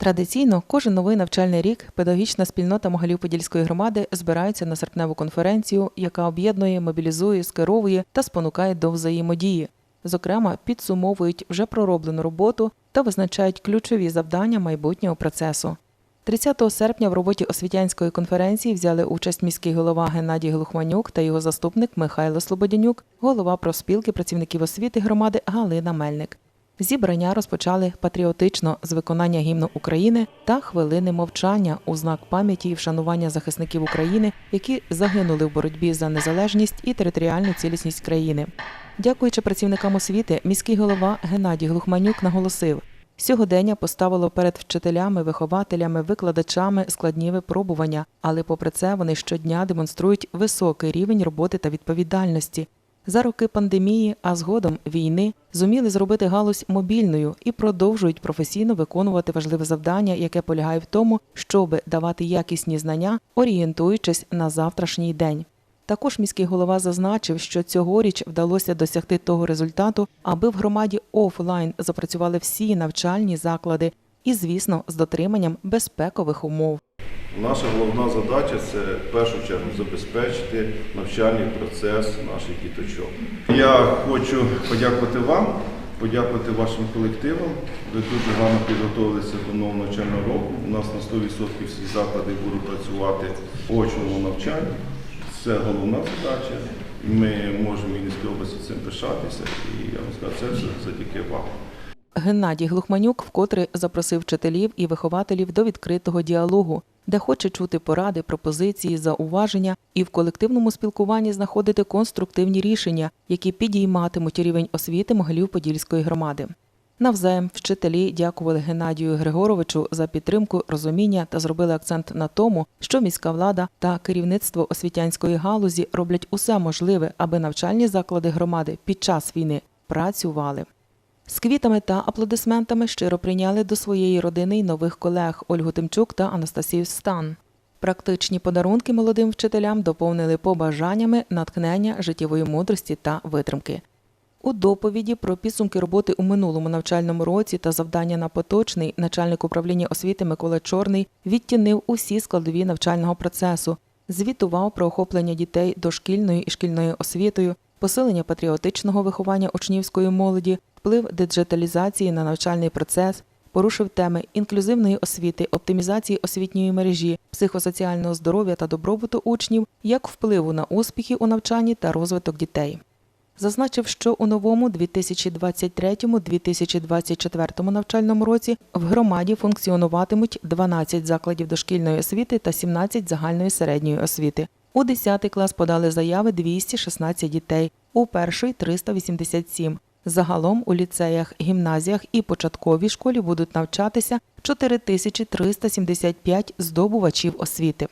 Традиційно кожен новий навчальний рік педагогічна спільнота Могалів Подільської громади збирається на серпневу конференцію, яка об'єднує, мобілізує, скеровує та спонукає до взаємодії. Зокрема, підсумовують вже пророблену роботу та визначають ключові завдання майбутнього процесу. 30 серпня в роботі освітянської конференції взяли участь міський голова Геннадій Глухманюк та його заступник Михайло Слободянюк, голова профспілки працівників освіти громади Галина Мельник. Зібрання розпочали патріотично з виконання гімну України та хвилини мовчання у знак пам'яті і вшанування захисників України, які загинули в боротьбі за незалежність і територіальну цілісність країни. Дякуючи працівникам освіти, міський голова Геннадій Глухманюк наголосив, сьогодення поставило перед вчителями, вихователями, викладачами складні випробування, але попри це вони щодня демонструють високий рівень роботи та відповідальності. За роки пандемії, а згодом війни, зуміли зробити галузь мобільною і продовжують професійно виконувати важливе завдання, яке полягає в тому, щоб давати якісні знання, орієнтуючись на завтрашній день. Також міський голова зазначив, що цьогоріч вдалося досягти того результату, аби в громаді офлайн запрацювали всі навчальні заклади, і, звісно, з дотриманням безпекових умов. Наша головна задача це в першу чергу забезпечити навчальний процес наших діточок. Я хочу подякувати вам, подякувати вашим колективам. Ви дуже гарно підготувалися до нового навчального року. У нас на 100% всі заклади будуть працювати в очному навчанні. Це головна задача. Ми можемо в Вінницькій області цим пишатися. І я вам скажу, це все завдяки вам. Геннадій Глухманюк вкотре запросив вчителів і вихователів до відкритого діалогу, де хоче чути поради, пропозиції, зауваження і в колективному спілкуванні знаходити конструктивні рішення, які підійматимуть рівень освіти Могилів Подільської громади. Навзаєм вчителі дякували Геннадію Григоровичу за підтримку, розуміння та зробили акцент на тому, що міська влада та керівництво освітянської галузі роблять усе можливе, аби навчальні заклади громади під час війни працювали. З квітами та аплодисментами щиро прийняли до своєї родини й нових колег Ольгу Тимчук та Анастасію Стан. Практичні подарунки молодим вчителям доповнили побажаннями натхнення, життєвої мудрості та витримки. У доповіді про підсумки роботи у минулому навчальному році та завдання на поточний начальник управління освіти Микола Чорний відтінив усі складові навчального процесу, звітував про охоплення дітей дошкільною і шкільною освітою, посилення патріотичного виховання учнівської молоді, вплив диджиталізації на навчальний процес, порушив теми інклюзивної освіти, оптимізації освітньої мережі, психосоціального здоров'я та добробуту учнів, як впливу на успіхи у навчанні та розвиток дітей. Зазначив, що у новому 2023-2024 навчальному році в громаді функціонуватимуть 12 закладів дошкільної освіти та 17 загальної середньої освіти. У 10 клас подали заяви 216 дітей, у перший 387. Загалом у ліцеях, гімназіях і початковій школі будуть навчатися 4375 здобувачів освіти.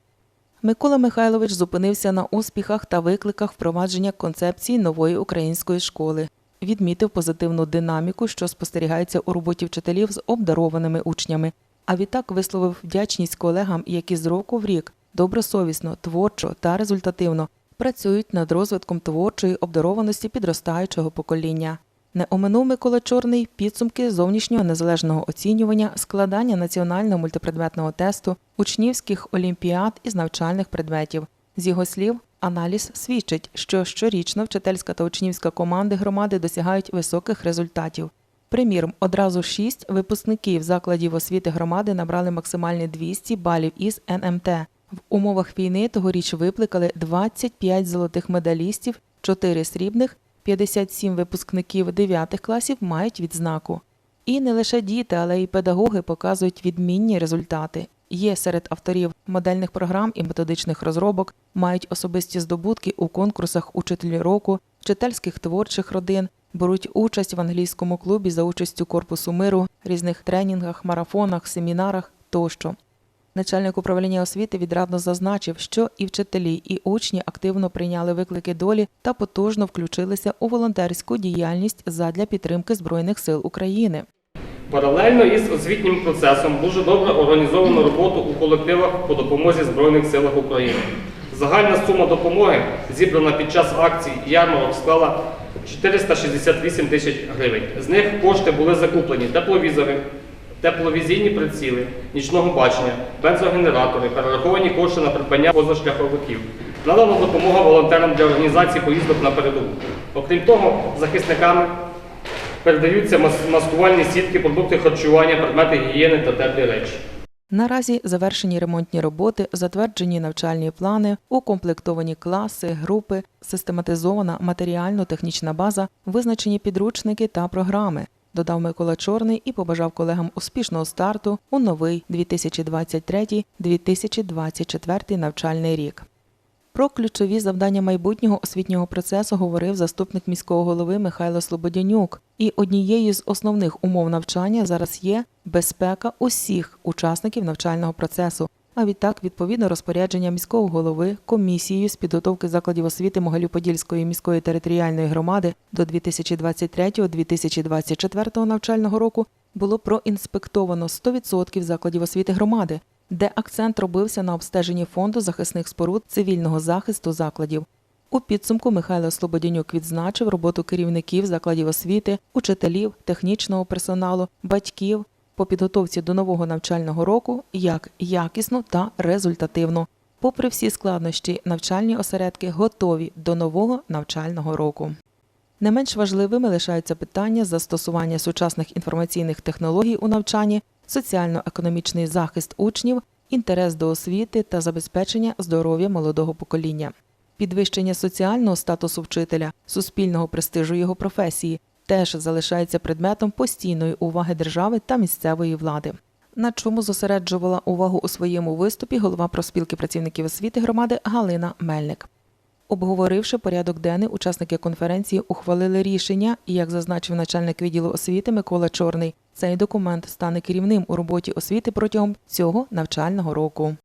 Микола Михайлович зупинився на успіхах та викликах впровадження концепції нової української школи. Відмітив позитивну динаміку, що спостерігається у роботі вчителів з обдарованими учнями. А відтак висловив вдячність колегам, які з року в рік добросовісно, творчо та результативно працюють над розвитком творчої обдарованості підростаючого покоління. Не оминув Микола Чорний підсумки зовнішнього незалежного оцінювання, складання національного мультипредметного тесту, учнівських олімпіад із навчальних предметів. З його слів, аналіз свідчить, що щорічно вчительська та учнівська команди громади досягають високих результатів. Приміром, одразу шість випускників закладів освіти громади набрали максимальні 200 балів із НМТ. В умовах війни тогоріч викликали 25 золотих медалістів, 4 срібних, 57 випускників 9 класів мають відзнаку. І не лише діти, але й педагоги показують відмінні результати. Є серед авторів модельних програм і методичних розробок, мають особисті здобутки у конкурсах учителі року, вчительських творчих родин, беруть участь в англійському клубі за участю корпусу миру, різних тренінгах, марафонах, семінарах тощо. Начальник управління освіти відрадно зазначив, що і вчителі, і учні активно прийняли виклики долі та потужно включилися у волонтерську діяльність задля підтримки Збройних сил України. Паралельно із освітнім процесом дуже добре організовано роботу у колективах по допомозі Збройних силах України. Загальна сума допомоги, зібрана під час акцій ярмарок, склала 468 тисяч гривень. З них кошти були закуплені тепловізори, тепловізійні приціли, нічного бачення, бензогенератори, перераховані кошти на придбання позашляховиків. Надана допомога волонтерам для організації поїздок на передову. Окрім того, захисниками передаються маскувальні сітки, продукти харчування, предмети гігієни та теплі речі. Наразі завершені ремонтні роботи, затверджені навчальні плани, укомплектовані класи, групи, систематизована матеріально-технічна база, визначені підручники та програми. Додав Микола Чорний і побажав колегам успішного старту у новий 2023-2024 навчальний рік. Про ключові завдання майбутнього освітнього процесу говорив заступник міського голови Михайло Слободянюк. І однією з основних умов навчання зараз є безпека усіх учасників навчального процесу. А відтак, відповідно розпорядження міського голови комісією з підготовки закладів освіти Могилів-Подільської міської територіальної громади до 2023-2024 навчального року було проінспектовано 100% закладів освіти громади, де акцент робився на обстеженні фонду захисних споруд цивільного захисту закладів. У підсумку Михайло Слободянюк відзначив роботу керівників закладів освіти, учителів, технічного персоналу, батьків по підготовці до нового навчального року як якісно та результативно. Попри всі складнощі, навчальні осередки готові до нового навчального року. Не менш важливими лишаються питання застосування сучасних інформаційних технологій у навчанні, соціально-економічний захист учнів, інтерес до освіти та забезпечення здоров'я молодого покоління. Підвищення соціального статусу вчителя, суспільного престижу його професії теж залишається предметом постійної уваги держави та місцевої влади. На чому зосереджувала увагу у своєму виступі голова профспілки працівників освіти громади Галина Мельник. Обговоривши порядок денний, учасники конференції ухвалили рішення, і як зазначив начальник відділу освіти Микола Чорний, цей документ стане керівним у роботі освіти протягом цього навчального року.